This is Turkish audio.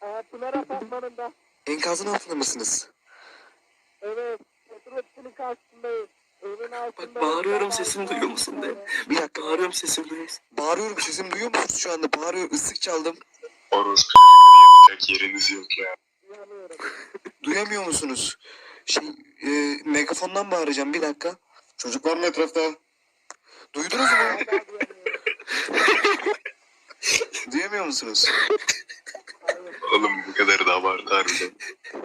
Aa, Pınar apartmanında. Enkazın altında mısınız? Evet. Metrobüsünün karşısındayız. Evin altındayız. Bak bağırıyorum sesimi duyuyor musun de. Bir dakika. Bağırıyorum sesimi duyuyor musun? Bağırıyorum sesimi duyuyor musunuz şu anda? Bağırıyorum ıslık çaldım. Orospu yapacak yeriniz yok ya. Yanıyorum. Duyamıyor musunuz? Şey e, megafondan bağıracağım bir dakika. Çocuk var mı etrafta? Duydunuz mu? Duyamıyorum. Duyamıyor musunuz? Oğlum bu kadar da abartı harbiden.